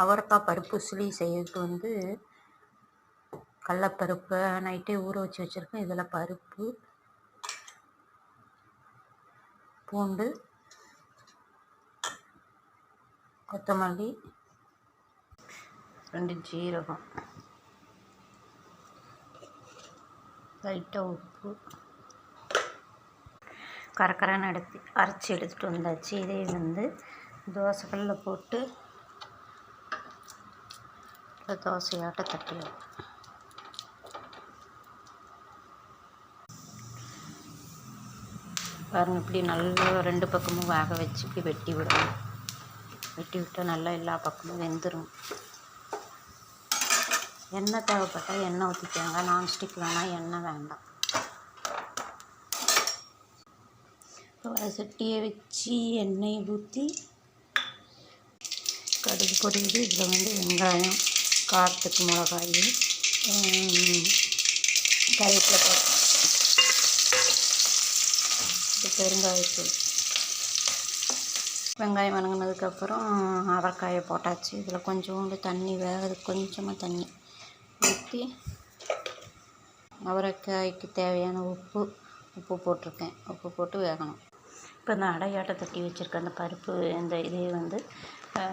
அவரைக்காய் பருப்பு உசிலி செய்யறதுக்கு வந்து கடலப்பருப்பை நைட்டே ஊற வச்சு வச்சுருக்கேன். இதில் பருப்பு பூண்டு கொத்தமல்லி ரெண்டு ஜீரகம் லைட்டாக உப்பு கரக்கரன்னு எடுத்து அரைச்சி எடுத்துகிட்டு வந்தாச்சு. இதே வந்து தோசைக்கல்லில் போட்டு இந்த தோசையாட்ட தட்டி பாருங்கள் இப்படி நல்லா ரெண்டு பக்கமும் வேக வச்சு இப்படி வெட்டி விடணும். வெட்டி விட்டால் நல்லா எல்லா பக்கமும் வெந்துடும் எண்ணெய் தேவைப்பட்டால் எண்ணெய் ஊற்றிக்கோங்க நான்ஸ்டிக் வேணால் எண்ணெய் வேண்டாம். இப்போ சட்டியை வச்சு எண்ணெய் ஊற்றி கடுகு பொரியுது இதில் வந்து வெங்காயம். காரத்துக்கு மிளகாய் கருவேப்பிலை போட்டு. பெருங்காயத்தூள். வெங்காயம் வணங்கினதுக்கப்புறம் அவரைக்காயை போட்டாச்சு. இதில் கொஞ்சோண்டு தண்ணி வேகுது கொஞ்சமாக தண்ணி ஊற்றி அவரைக்காய்க்கு தேவையான உப்பு உப்பு போட்டிருக்கேன். உப்பு போட்டு வேகணும். இப்போ இந்த அடையாட்டை தட்டி வச்சுருக்க அந்த பருப்பு இந்த இதே வந்து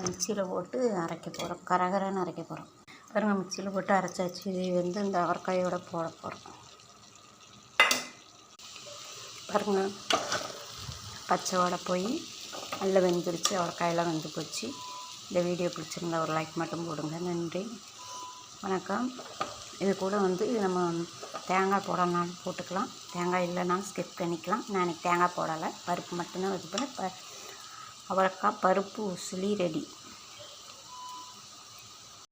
மிக்சியில் போட்டு அரைக்க போகிறோம். கரகரன்னு அரைக்க போகிறோம். பாருங்கள் மிக்சியில் போட்டு அரைச்சாச்சு. இது வந்து இந்த அவரைக்காயோட போட போகிறோம் பாருங்கள் பச்சை வடை போய் நல்லா வெந்துருச்சு. அவரைக்காயெல்லாம் வெந்து போச்சு. இந்த வீடியோ பிடிச்சிருந்தா ஒரு லைக் மட்டும் போடுங்க. நன்றி. வணக்கம். இது கூட வந்து நம்ம தேங்காய் போடலாம் போட்டுக்கலாம். தேங்காய் இல்லைனாலும் ஸ்கிப் பண்ணிக்கலாம். நான் இன்றைக்கி தேங்காய் போடலை. பருப்பு மட்டும்தான் இது பண்ண ப அவரைக்காய் பருப்பு உசிலி ரெடி.